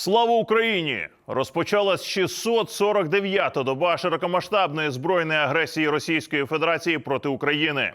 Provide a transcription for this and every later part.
Слава Україні! Розпочалась 649-та доба широкомасштабної збройної агресії Російської Федерації проти України.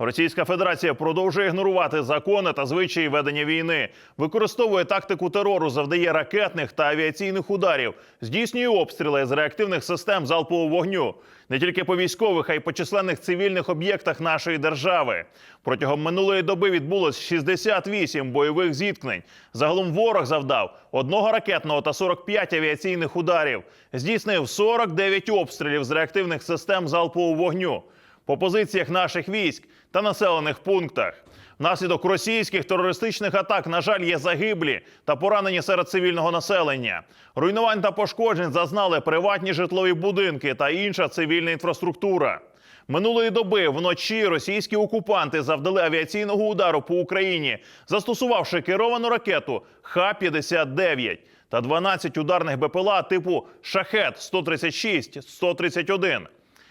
Російська Федерація продовжує ігнорувати закони та звичаї ведення війни, використовує тактику терору, завдає ракетних та авіаційних ударів, здійснює обстріли з реактивних систем залпового вогню не тільки по військових, а й по численних цивільних об'єктах нашої держави. Протягом минулої доби відбулось 68 бойових зіткнень. Загалом ворог завдав одного ракетного та 45 авіаційних ударів. Здійснив 49 обстрілів з реактивних систем залпового вогню по позиціях наших військ та населених пунктах. Внаслідок російських терористичних атак, на жаль, є загиблі та поранені серед цивільного населення. Руйнувань та пошкоджень зазнали приватні житлові будинки та інша цивільна інфраструктура. Минулої доби вночі російські окупанти завдали авіаційного удару по Україні, застосувавши керовану ракету Х-59 та 12 ударних БПЛА типу Шахет 136 131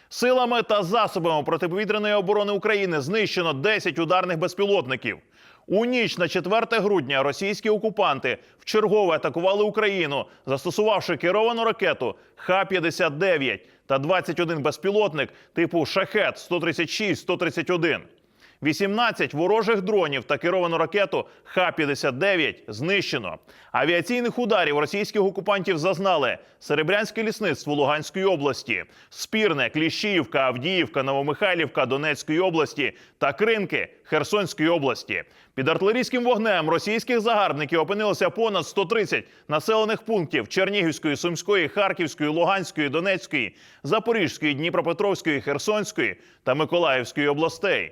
Силами та засобами протиповітряної оборони України знищено 10 ударних безпілотників. У ніч на 4 грудня російські окупанти вчергове атакували Україну, застосувавши керовану ракету Х-59 та 21 безпілотник типу Шахет 136-131. 18 ворожих дронів та керовану ракету Х-59 знищено. Авіаційних ударів російських окупантів зазнали Серебрянське лісництво Луганської області, Спірне, Кліщіївка, Авдіївка, Новомихайлівка Донецької області та Кринки Херсонської області. Під артилерійським вогнем російських загарбників опинилося понад 130 населених пунктів Чернігівської, Сумської, Харківської, Луганської, Донецької, Запорізької, Дніпропетровської, Херсонської та Миколаївської областей.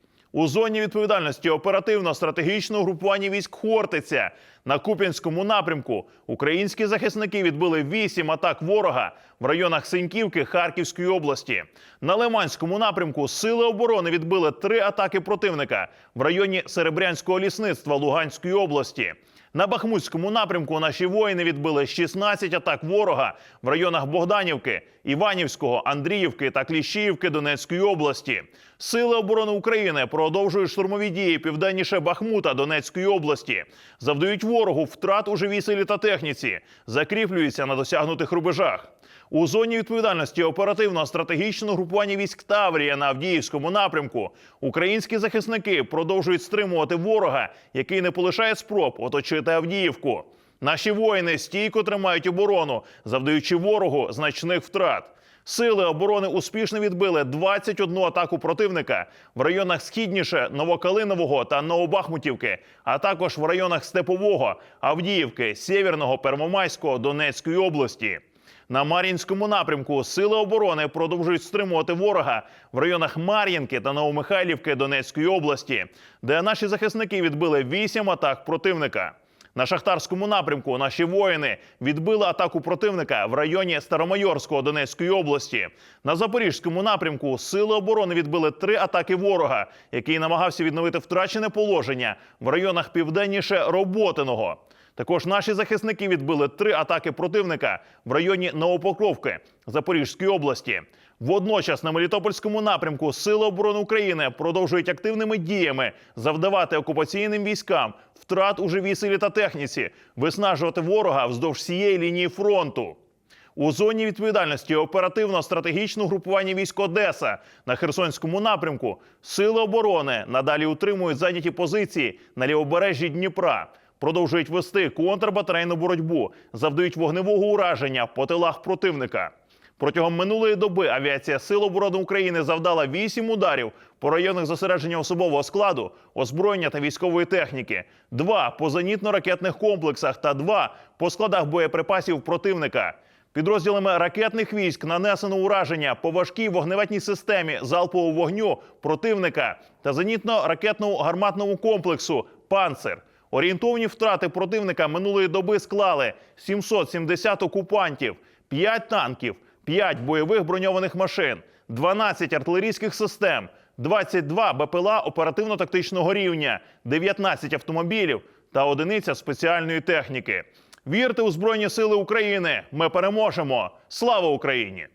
У зоні відповідальності оперативно-стратегічного групування військ Хортиця на Куп'янському напрямку українські захисники відбили вісім атак ворога в районах Синьківки Харківської області. На Лиманському напрямку сили оборони відбили три атаки противника в районі Серебрянського лісництва Луганської області. На Бахмутському напрямку наші воїни відбили 16 атак ворога в районах Богданівки, Іванівського, Андріївки та Кліщіївки Донецької області. Сили оборони України продовжують штурмові дії південніше Бахмута Донецької області, завдають ворогу втрат у живій силі та техніці, закріплюються на досягнутих рубежах. У зоні відповідальності оперативно-стратегічного групування військ Таврія на Авдіївському напрямку українські захисники продовжують стримувати ворога, який не полишає спроб оточити Авдіївку. Наші воїни стійко тримають оборону, завдаючи ворогу значних втрат. Сили оборони успішно відбили 21 атаку противника в районах східніше Новокалинового та Новобахмутівки, а також в районах Степового, Авдіївки, Сєвєрного, Первомайського, Донецької області. На Мар'їнському напрямку сили оборони продовжують стримувати ворога в районах Мар'їнки та Новомихайлівки Донецької області, де наші захисники відбили вісім атак противника. На шахтарському напрямку наші воїни відбили атаку противника в районі Старомайорського Донецької області. На запорізькому напрямку сили оборони відбили три атаки ворога, який намагався відновити втрачене положення в районах південніше Роботиного. Також наші захисники відбили три атаки противника в районі Новопокровки Запорізької області. Водночас на Мелітопольському напрямку Сили оборони України продовжують активними діями завдавати окупаційним військам втрат у живій силі та техніці, виснажувати ворога вздовж всієї лінії фронту. У зоні відповідальності оперативно-стратегічного групування військ Одеса на Херсонському напрямку сили оборони надалі утримують зайняті позиції на лівобережжі Дніпра, продовжують вести контрбатарейну боротьбу, завдають вогневого ураження по тилах противника. Протягом минулої доби авіація Сил оборони України завдала вісім ударів по районах зосередження особового складу, озброєння та військової техніки, два по зенітно-ракетних комплексах та два по складах боєприпасів противника. Підрозділами ракетних військ нанесено ураження по важкій вогневетній системі залпового вогню противника та зенітно-ракетному гарматному комплексу Панцир. Орієнтовні втрати противника минулої доби склали 770 окупантів, 5 танків, 5 бойових броньованих машин, 12 артилерійських систем, 22 БПЛА оперативно-тактичного рівня, 19 автомобілів та одиниця спеціальної техніки. Вірте у Збройні Сили України! Ми переможемо! Слава Україні!